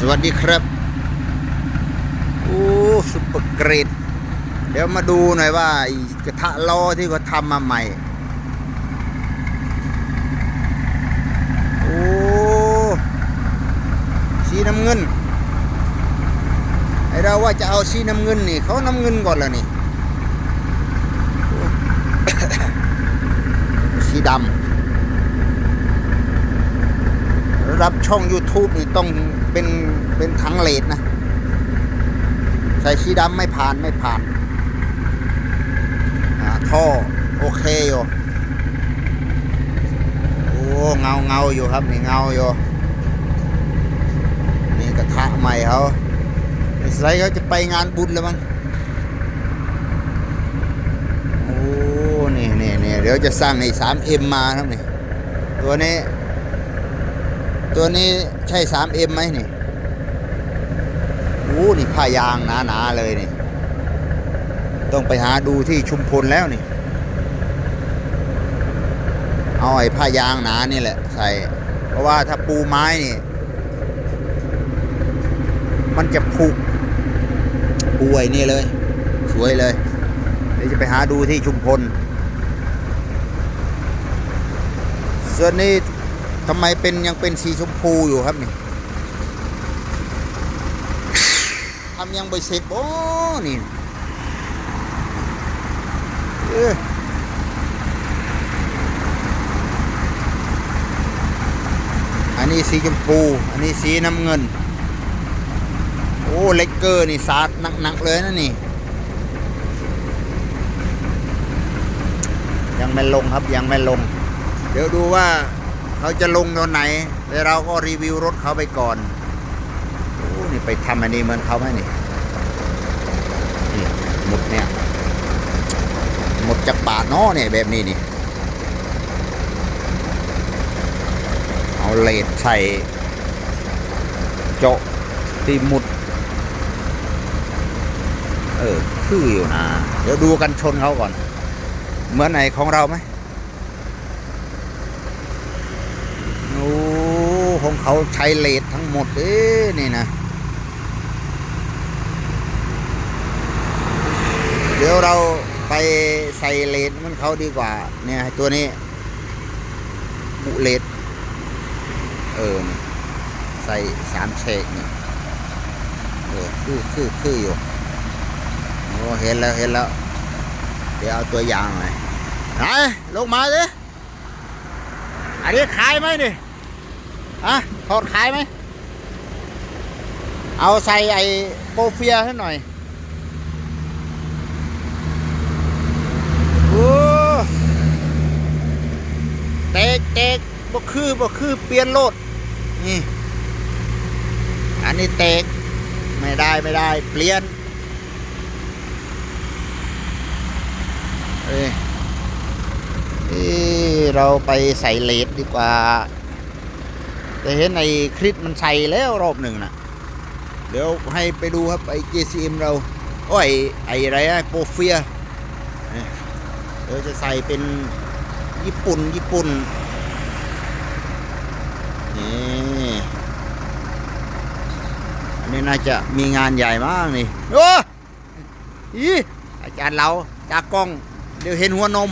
สวัสดีครับ โอ้ซุปเปอร์เกรด เดี๋ยวมาดูหน่อยว่ากระทะล้อที่เขาทำมาใหม่ โอ้ สีน้ำเงิน ไอเราว่าจะเอาสีน้ำเงินนี่ เขาน้ำเงินก่อนแล้วนี่ สีดำ รับช่อง YouTube นี่ต้องเป็นเป็นถังเลดนะ ใส่ชีดำไม่ผ่านไม่ผ่านอาท่อโอเคอยู่โอ้เงาเงาอยู่ครับนี่เงาอยู่นี่กระทะใหม่เขาใส่เขาจะไปงานบุญแล้วมั้งโอ้นี่นี่นี่เดี๋ยวจะสร้างไอ้สามเอ็มมาครับนี่ตัวนี้ ตัวนี้ใช่ 3M ไหมนี่โอ้นี่ผ้ายางหนาๆเลยนี่ ต้องไปหาดูที่ชุมพลแล้วนี่ เอาไอ้ผ้ายางหนานี่แหละใส่ เพราะว่าถ้าปูไม้นี่ มันจะผุป่วยนี่เลย สวยเลย เดี๋ยวจะไปหาดูที่ชุมพล ส่วนนี้ ทำไมเป็นยังเป็นสีชมพูอยู่ครับนี่ทำยังไปเสร็จโอ้นี่เอ้ยอันนี้สีชมพู อันนี้สีน้ำเงิน โอ้เล็กเกอร์นี่สาดหนักๆเลยนะนี่ ยังไม่ลงครับยังไม่ลง เดี๋ยวดูว่า เขาจะลงตอนไหนแล้วเราก็รีวิวรถเขาไปก่อนโอ้นี่ไปทำอันนี้เหมือนเขาไหมนี่นี่หมดเนี่ยหมดจากบาทนาะเนี่ยแบบนี้นี่เอาเลดใส่เจาะที่หมุด เออคืออยู่นะ เดี๋ยวดูกันชนเขาก่อน เหมือนไหนของเราไหม โอ้ ของเขาใช้เลดทั้งหมดเอ้นี่นะ เดี๋ยวเราไปใส่เลดมันเขาดีกว่า เนี่ยตัวนี้บุเลดเออใส่สามเชกนี่เออคือคือคืออยู่โอ้เห็นแล้วเห็นแล้ว เดี๋ยวเอาตัวอย่างหน่อยไหนลงมาสิอันนี้ขายไหมนี่ ฮะถอดขายไหม เอาใส่ไอ้โปรเฟียให้หน่อยโอ้เตกเตกบ่คือบ่คือเปลี่ยนโลด นี่ อันนี้เตกไม่ได้ไม่ได้ เปลี่ยนเอ้ยเอ้เราไปใส่เลดดีกว่า แต่เห็นในคลิปมันใส่แล้วรอบหนึ่งนะเดี๋ยวให้ไปดูครับไอ้ JCM เราโอ้ยไอ้อะไรอะโปรเฟียเดี๋ยวจะใส่เป็นญี่ปุ่นญี่ปุ่นนี่อันนี้น่าจะมีงานใหญ่มากนี่โอ้อีอาจารย์เราจากกล้อง เดี๋ยวเห็นหัวนม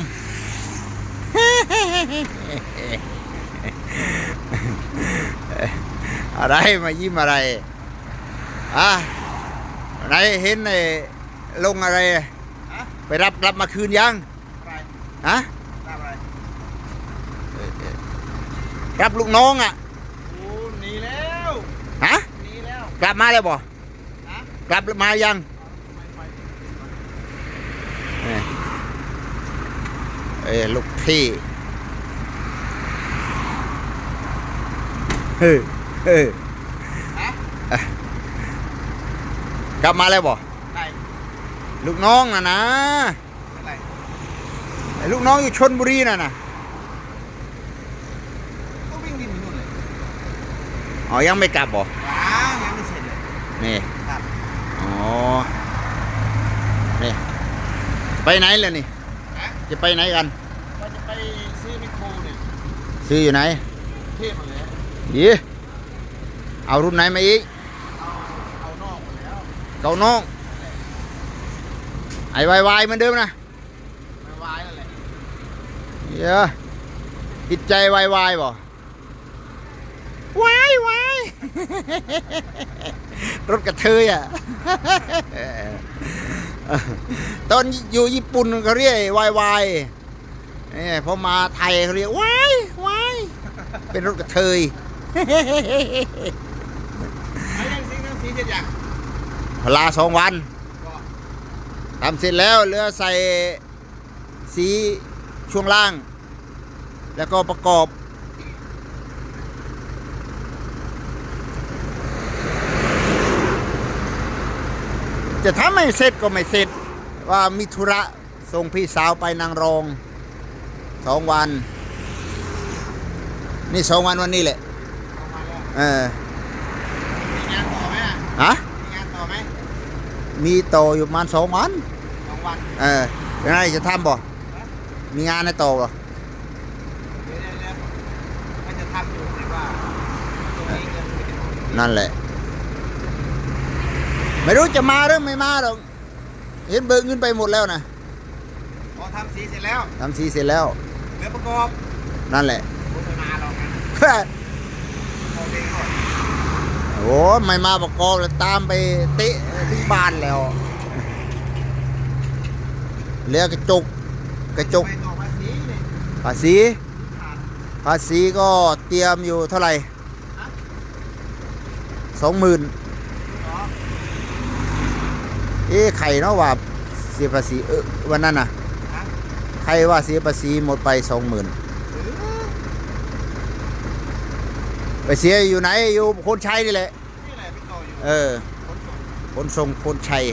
อะไรมายิ้มอะไรอะไหนเห็นไอ้ลงอะไรฮะไปรับรับมาคืนยังอะไรฮะทำอะไรรับลูกน้องอะโอ้หนีแล้วฮะหนีแล้ว กลับมาแล้วบ่ฮะกลับมายังไม่ไปเอ้ยเอ้ยลูกพี่ ฮ้ยเฮ้ยฮะกลับมาแล้วบ่ไหนลูกน้องน่ะนะอะไรไอ้ลูกน้องอยู่ชนบุรีน่ะนะก็วิ่งดินอยู่นู่นเลยอ๋อยังไม่กลับบ่ว้าวยังไม่เสร็จเลยนี่ครับอ๋อนี่ไปไหนเลยนี่ฮะจะไปไหนกันว่าจะไปซื้อไมโครเนี่ยซื้ออยู่ไหนเทพมาเลย ยี่เอารุ่นไหนมาอีกฮเก่าน้องไอ้วายวายเหมือนเดิมนะไม่วายแล้วแหละเยอะจิตใจวายวายบ่วายวายรถกระเทยอะตอนอยู่ญี่ปุ่นเขาเรียกวายวายนี่พอมาไทยเขาเรียกวายวายเป็นรถกระเทย ไอ้ยังสีน้ำสีเจ็ดอย่างพลาสองวันทำเสร็จแล้วเหลือใส่สีช่วงล่าง แล้วก็ประกอบ จะทำไม่เสร็จก็ไม่เสร็จว่ามีธุระส่งพี่สาวไปนางรองสองวัน นี่สองวันวันนี้แหละ เอามาแล้วเออมีงานต่อไหมอะฮะมีงานต่อไหมมีโตออยู่ประมาณสองวันสองวันเออเป็นไงจะทำบ่มีงานในโตบ่เดี๋ยวเดี๋ยวเดี๋ยวมันจะทำอยู่แต่ว่าตรงนี้เงินมันจะหมดนั่นแหละ ไม่รู้จะมาหรือไม่มาหรอกเห็นเบิกเงินไปหมดแล้วนะพอทำสีเสร็จแล้วทำสีเสร็จแล้ว เหลือประกอบนั่นแหละผมไม่มาหรอกนะ โอ้ไม่มาประกอบแล้วตามไปเตะที่บ้านแล้วเหลือกระจกกระจกภาษีภาษีภาษีก็เตรียมอยู่เท่าไหร่สองหมื่นเอเอ๊ะใครเนาะว่าเสียภาษีเออวันนั้นน่ะฮะใครว่าเสียภาษีหมดไปสองหมื่น เออ ไปเสียอยู่ไหนอยู่คนใช้นี่แหละนี่แหละไปต่ออยู่เออขนส่งขนส่งคนชัย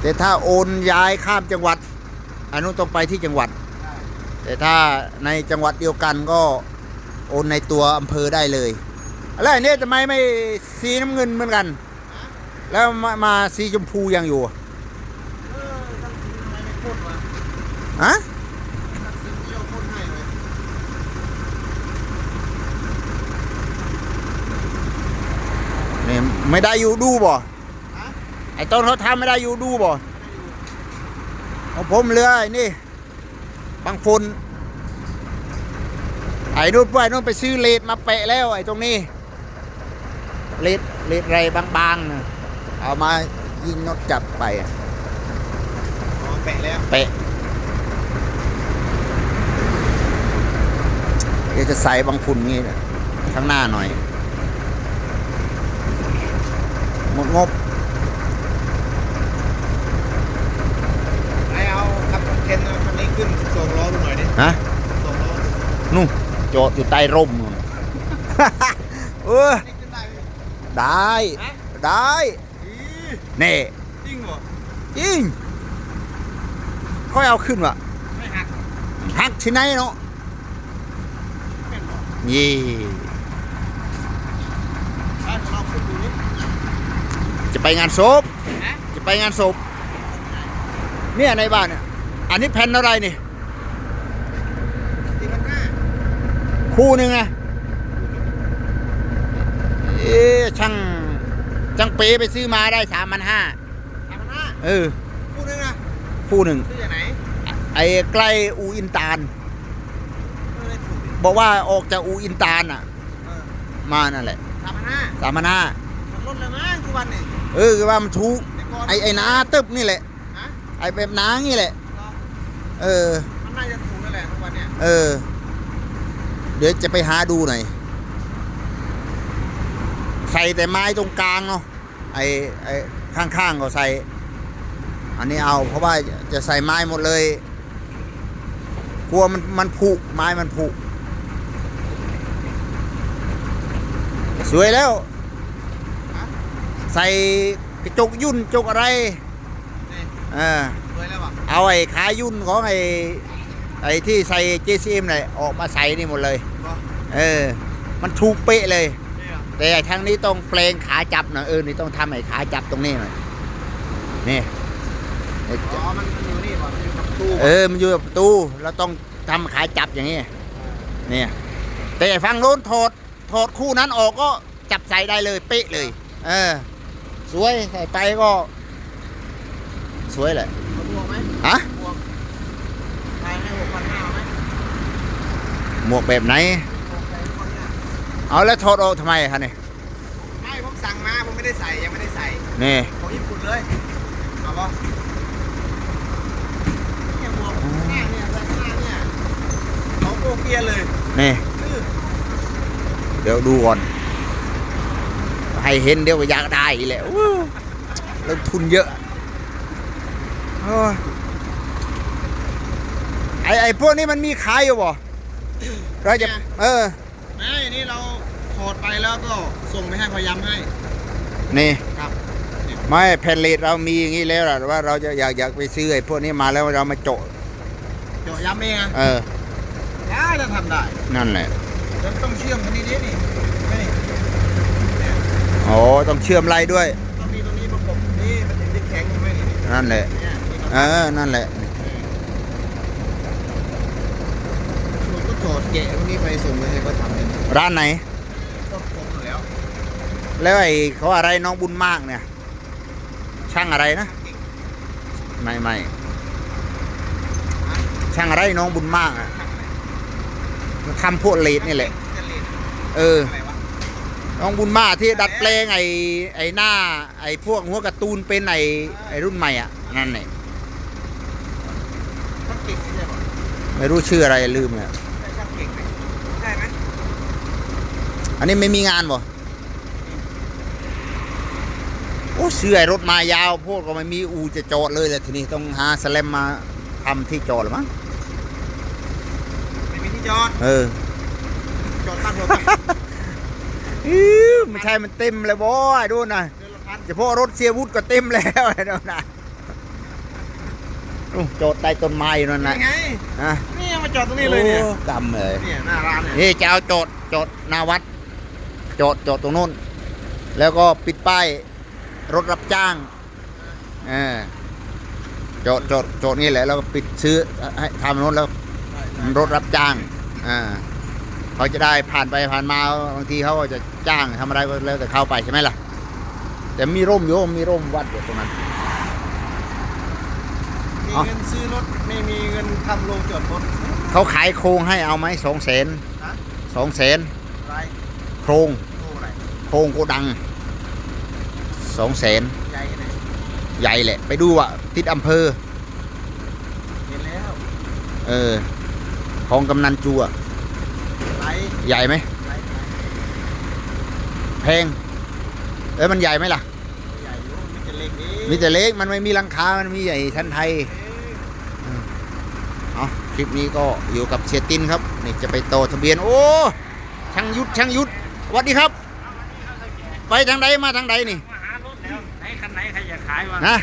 แต่ถ้าโอนย้ายข้ามจังหวัดอันนู้นต้องไปที่จังหวัดได้แต่ถ้าในจังหวัดเดียวกันก็โอนในตัวอำเภอได้เลยแล้วอันนี้ทำไมไม่สีน้ำเงินเหมือนกันฮะแล้วมามาสีชมพูยังอยู่เออทั้งสีทำไมไม่พ่นวะฮะ ทั้งสีเที่ยวพ่นให้เลย นี่ ไม่ได้อยู่ดูบ่ฮะไอ้ต้นเขาทำไม่ได้อยู่ดูบ่ไม่ได้อยู่ของผมเหลือไอ้นี่บางฝุ่นไอ้นู่นไปนู่นไปซื้อเลดมาแปะแล้ว ไอ้ตรงนี้ เลดเลดไรบางๆนะเอามายิงนกจับไปอะอ๋อแปะแล้วแปะเดี๋ยวจะใส่บางฝุ่นงี้นะข้างหน้าหน่อย หมดงบไอเอาขับรถเข็นคันนี้ขึ้นส่งล้อดูหน่อยดิฮะส่งล้อนู่นจอดอยู่ใต้ร่มนู่น เออนี่ขึ้นได้ไหมได้ฮะได้อีเน่จริงเหรอจริงค่อยเอาขึ้นวะไม่หักหักที่ไหนเนาะแม่นเหรอยี่ ไปของเราขึ้นดูนี่ จะไปงานศพนะจะไปงานศพเนี่ยในบ้านเนี่ยอันนี้แผ่นอะไรนี่สี่พันห้าคู่หนึ่งนะเอ๊ะช่างช่างเป๋ไปซื้อมาได้สามพันห้าสามพันห้าเออคู่นึงนะคู่หนึ่งซื้อจากไหนไอ้ใกล้อูอินตาลไม่ได้ถูกดิบอกว่าออกจากอูอินตาลอะเออมานั่นแหละสามพันห้าสามพันห้ามันลดเลยมั้งทุกวันนี่ เออคือว่ามันถูกแต่ก่อน ไอ้ไอ้นาตึบนี่แหละ ฮะไอ้แบบนางี้แหละ เหรอเออ มันน่าจะถูกนั่นแหละทุกวันเนี่ยเออ เดี๋ยวจะไปหาดูหน่อย ใส่แต่ไม้ตรงกลางเนาะไอ้ไอ้ข้างๆก็ใส่ อันนี้เอา เพราะว่าจะใส่ไม้หมดเลย กลัวมันมันผุไม้มันผุสวยแล้วฮะ ใส่กระจกยุ่นจกอะไรนี่เออรวยแล้วป่ะเอาไอ้ขายุ่นของไอ้ไอ้ที่ใส่ JCM เลยออกมาใส่นี่หมดเลยก็เออ มันถูกเป๊ะเลยนี่เหรอแต่ทางนี้ต้องเปลงขาจับหน่อยเออ นี่ต้องทำไอ้ขาจับตรงนี้หน่อยนี่ไอ้อ๋อมันมันอยู่นี่ป่ะมันอยู่กับตู้เออ มันอยู่กับประตูเราต้องทำขาจับอย่างนี้ เนี่ย แต่ฝั่งโน้นถอดถอดคู่นั้นออกก็จับใส่ได้เลย เป๊ะเลย เออ สวยใส่ไปก็ สวยแหละเอาบวกไหมฮะบวกขายให้หกพันห้าไหมหมวกแบบไหนหกพันห้าเอาแล้วถอดออกทำไมคะเนี่ยไม่ผมสั่งมาผมไม่ได้ใส่ยังไม่ได้ใส่นี่ของญี่ปุ่นเลยเอาปะเนี่ยบวกหน้าเนี่ยใส่ข้างหน้าเนี่ยของโกเกียเลยนี่ชื่อเดี๋ยวดูก่อน ให้เห็นเดี๋ยวก็อยากได้อีกแหละอู้ลงทุนเยอะโอ้ยไอไอพวกนี้มันมีขายอยู่บ่เราจะเออไม่นี่เราถอดไปแล้วก็ส่งไปให้พยายามให้ นี่ครับไม่แผ่นเลดเรามีอย่างนี้แล้วล่ะว่าเราจะอยากอยากไปซื้อไอ้พวกนี้มาแล้วเรามาโจะเจาะย้ำเองอะเออได้จะทำได้ นั่นแหละแล้วต้องเชื่อมตรงนี้ดินี่นี่เนี่ย โอ้ต้องเชื่อมไรด้วยต้องมีตรงนี้ประกบนี่มันถึงจะแข็งใช่ไหมนี่นี่นั่นแหละเนี่ยนี่เออนั่นแหละเราก็ถอดแกะตรงนี้ไปส่งไปให้เขาทำเลยนะร้านไหนก็ครบอยู่แล้วแล้วไอ้เขาอะไรน้องบุญมากเนี่ย ช่างอะไรนะไม่ไม่ช่างอะไรน้องบุญมากอะมันทำพวกเลดนี่แหละ จะเลนเออ อะไรวะ น้องบุญมากที่ดัดแปลงไอ้ไอ้หน้า ไอ้พวกหัวการ์ตูนเป็นไอ้ไอ้รุ่นใหม่อะนั่นแหละช่างเก่งไม่ใช่ปะไม่รู้ชื่ออะไรลืมเลยใช่ช่างเก่งไหมใช่ไหมอันนี้ไม่มีงานบ่โอ้เสื้อไอ้รถมายาวพวกก็ไม่มีอูจะจอดเลยแหละทีนี้ต้องหาสแลมมาทำที่จอดหรือมั้งไม่มีที่จอดเออจอดตั้งรถ ตั้งอิ๊วไม่ใช่มันเต็มเลยบอยดูนะเดือนละพันเฉพาะรถเสียวุฒก็เต็มแล้วไอ้ดูนะอู้จอดใต้ต้นไม้อยู่นั่นนะนี่ไงอะนี่มาจอดตรงนี้เลยเนี่ยโอ้กำเลยเนี่ยหน้าร้านเนี่ยนี่จะเอาจอดจอดหน้าวัดจอดจอดตรงนู้น แล้วก็ปิดป้ายรถรับจ้างเออจอดจอดจอดนี่แหละแล้วก็ปิดซื้อให้ทำโน้นแล้วรถรับจ้างอ่า เขาจะได้ผ่านไปผ่านมาบางทีเขาก็จะจ้างทำอะไรก็แล้วแต่เข้าไปใช่ไหมล่ะ แต่มีร่มโยมมีร่มวัดอยู่ตรงนั้นมีอ๋อเงินซื้อรถไม่มีเงินทำโรงจอดรถเขาขายโครงให้เอาไหมสองแสนฮะสองแสนไรโครงโอ้อะไรโครงโกดังสองแสนใหญ่ไหนใหญ่แหละ ไปดูอะติดอำเภอเห็นแล้ว เออ ของกำนันจูอะไร ใหญ่ไหมไรไรแพงเอ้ยมันใหญ่ไหมล่ะใหญ่อยู่มีแต่เล็กเองมีแต่เล็กมันไม่มีหลังคา มันมีใหญ่ชั้นไทยเอ๊ะเอาคลิปนี้ก็อยู่กับเชียตินครับนี่จะไปต่อทะเบียน โอ้ช่างยุทธช่างยุทธสวัสดีครับ ไปทางใดมาทางใดนี่มาหารถแล้วไหนคันไหนใครอยากขายวะนะ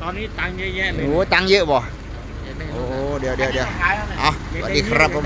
ตอนนี้ตังค์เยอะแยะเลยโอ้ตังค์เยอะบ่อยากได้รโอ้ถเดี๋ยวเดี๋ยวเดี๋ยวขายแล้วเนี่ยเอาสวัสดีครับผม